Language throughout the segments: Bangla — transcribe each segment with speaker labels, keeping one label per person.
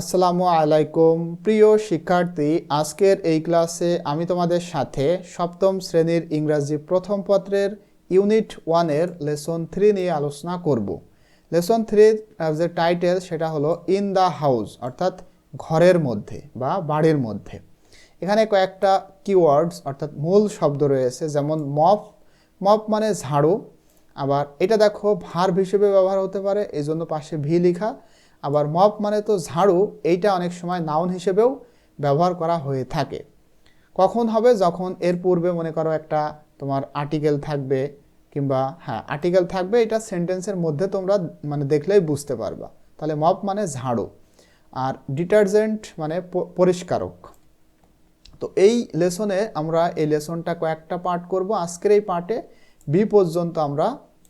Speaker 1: আসসালামু আলাইকুম। প্রিয় শিক্ষার্থী, আজকের এই ক্লাসে আমি তোমাদের সাথে সপ্তম শ্রেণির ইংরাজি প্রথম পত্রের ইউনিট ওয়ানের লেসন থ্রি নিয়ে আলোচনা করব। লেসন থ্রির যে টাইটেল সেটা হলো ইন দ্য হাউস, অর্থাৎ ঘরের মধ্যে বা বাড়ির মধ্যে। এখানে কয়েকটা কিওয়ার্ডস, অর্থাৎ মূল শব্দ রয়েছে, যেমন মপ মপ মানে ঝাড়ু, আবার এটা দেখো ভার্ব হিসেবে ব্যবহার হতে পারে এই জন্য পাশে ভি লেখা। আবার মপ মানে তো ঝাড়ু, এইটা অনেক সময় নাউন হিসেবেও ব্যবহার করা হয়ে থাকে। কখন হবে? যখন এর পূর্বে মনে করো একটা তোমার আর্টিকেল থাকবে কিংবা হ্যাঁ আর্টিকেল থাকবে, এটা সেন্টেন্সের মধ্যে তোমরা মানে দেখলেই বুঝতে পারবা। তাহলে মপ মানে ঝাড়ু। আর ডিটারজেন্ট মানে পরিষ্কারক। তো এই লেসনে আমরা এই লেসনটা কয়েকটা পার্ট করব। আজকের এই পার্টে বি পর্যন্ত আমরা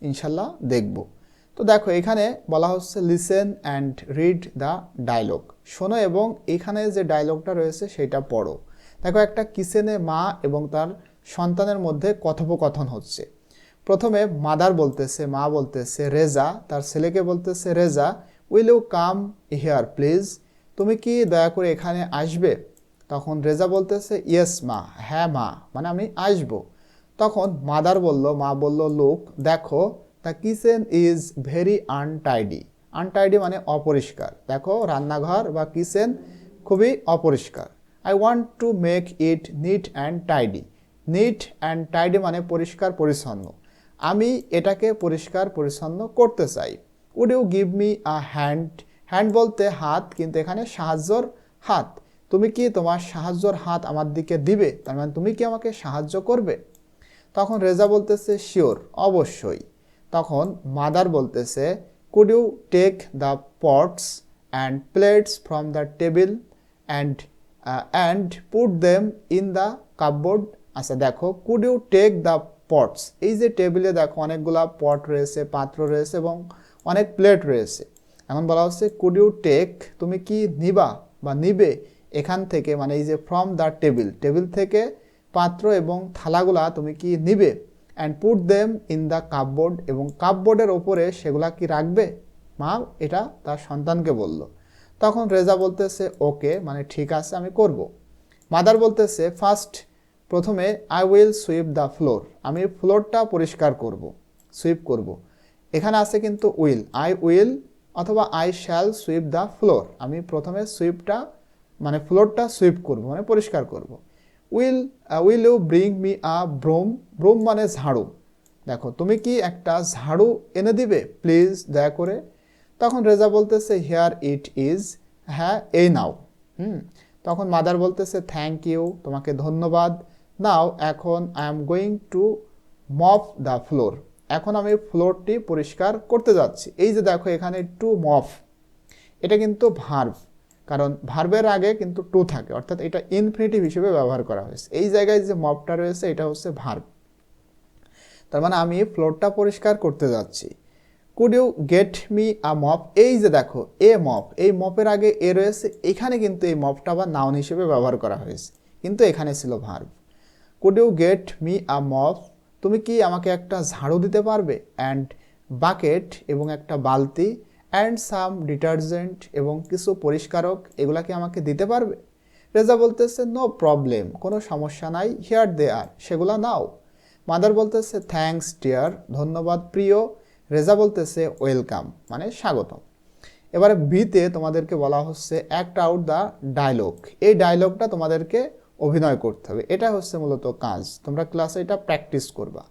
Speaker 1: ইনশাল্লাহ দেখব। তো দেখো, এখানে বলা হচ্ছে listen and read the dialogue শোনো এবং এখানে যে ডায়লগটা রয়েছে সেটা পড়ো। দেখো, একটা কিচেনে মা এবং তার সন্তানের মধ্যে কথোপকথন হচ্ছে। প্রথমে মাদার বলতেছে, মা বলতেছে, রেজা তার ছেলেকে বলতেছে, Reza will you come here please তুমি কি দয়া করে এখানে আসবে? তখন রেজা বলতেছে ইয়েস মা হ্যাঁ মা মানে আমি আসব। তখন মাদার বলল, মা বলল, লোক, দেখো the kitchen is very untidy untidy মানে অপরিষ্কার। দেখো, রান্নাঘর বা কিচেন খুবই অপরিষ্কার। I want to make it neat and tidy neat and tidy মানে পরিষ্কার, পরিচ্ছন্ন। আমি এটাকে পরিষ্কার, পরিচ্ছন্ন করতে চাই। Would you give me a hand hand বলতে হাত, কিন্তু এখানে সাহায্যর হাত। তুমি কি তোমার সাহায্যর হাত আমার দিকে দিবে? তার মানে তুমি কি আমাকে সাহায্য করবে? তখন রেজা বলতেছে শিওর অবশ্যই। তখন মাদার বলতেছে could you take the pots and plates from the table and and put them in the cupboard আচ্ছা দেখো could you take the pots এই যে টেবিলে দেখো, অনেকগুলা পট রয়েছে, পাত্র রয়েছে এবং অনেক প্লেট রয়েছে। এখন বলা হচ্ছে কুড ইউ টেক তুমি কি নিবা বা নিবে এখান থেকে? মানে এই যে ফ্রম দ্য টেবিল টেবিল থেকে পাত্র এবং থালাগুলা তুমি কি নিবে? And put them in the cupboard এবং কাপবোর্ডের ওপরে সেগুলা কি রাখবে? মা, এটা তার সন্তানকে বলল। তখন রেজা বলতেছে, ওকে মানে ঠিক আছে, আমি করব। মাদার বলতেছে, ফার্স্ট, প্রথমে I will sweep the floor আমি ফ্লোরটা পরিষ্কার করব সুইপ করব। এখানে আছে কিন্তু উইল আই উইল অথবা I shall sweep the floor আমি প্রথমে সুইপটা মানে ফ্লোরটা সুইপ করব মানে পরিষ্কার করব। Will will you bring me a broom broom মানে ঝাড়ু। দেখো, তুমি কি একটা ঝাড়ু এনে দিবে? প্লিজ দয়া করে। তখন রেজা বলতেছে হেয়ার ইট ইজ হ্যাঁ এই নাও। হুম। তখন মাদার বলতেছে থ্যাংক ইউ তোমাকে ধন্যবাদ। নাও এখন I am going to mop the floor এখন আমি ফ্লোরটি পরিষ্কার করতে যাচ্ছি। এই যে দেখো, এখানে টু মফ এটা কিন্তু ভার্ভ কারণ ভার্বের আগে কিন্তু টু থাকে, অর্থাৎ এটা ইনফিনিটিভ হিসেবে ব্যবহার করা হয়েছে। এই জায়গায় যে মপটা রয়েছে, এটা হচ্ছে ভার্ব তার মানে আমি ফ্লোরটা পরিষ্কার করতে যাচ্ছি। Could you get me a mop এই যে দেখো এ মপ এই মপের আগে এ রয়েছে, এখানে কিন্তু এই মপটা বা নাউন হিসেবে ব্যবহার করা হয়েছে। কিন্তু এখানে ছিল verb could you get me a mop তুমি কি আমাকে একটা ঝাড়ু দিতে পারবে? অ্যান্ড বাকেট এবং একটা বালতি অ্যান্ড সাম ডিটারজেন্ট এবং কিছু পরিষ্কারক এগুলা কি আমাকে দিতে পারবে? রেজা বলতেছে নো প্রবলেম কোনো সমস্যা নাই হিয়ার দে আর সেগুলা নাও। মাদার বলতেছে থ্যাঙ্কস ডিয়ার ধন্যবাদ, প্রিয়। রেজা বলতেছে ওয়েলকাম মানে স্বাগতম। এবারে বিতে তোমাদেরকে বলা হচ্ছে অ্যাক্ট আউট দ্য ডায়লগ এই ডায়লগটা তোমাদেরকে অভিনয় করতে হবে। এটা হচ্ছে মূলত কাজ, তোমরা ক্লাসে এটা প্র্যাকটিস করবা।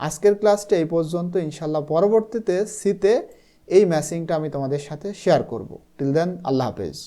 Speaker 1: আজকের ক্লাসটা এই পর্যন্ত ইনশাল্লাহ পরবর্তীতে সিতে এই ম্যাসিংটা আমি তোমাদের সাথে শেয়ার করব। টিল দেন আল্লাহ হাফেজ।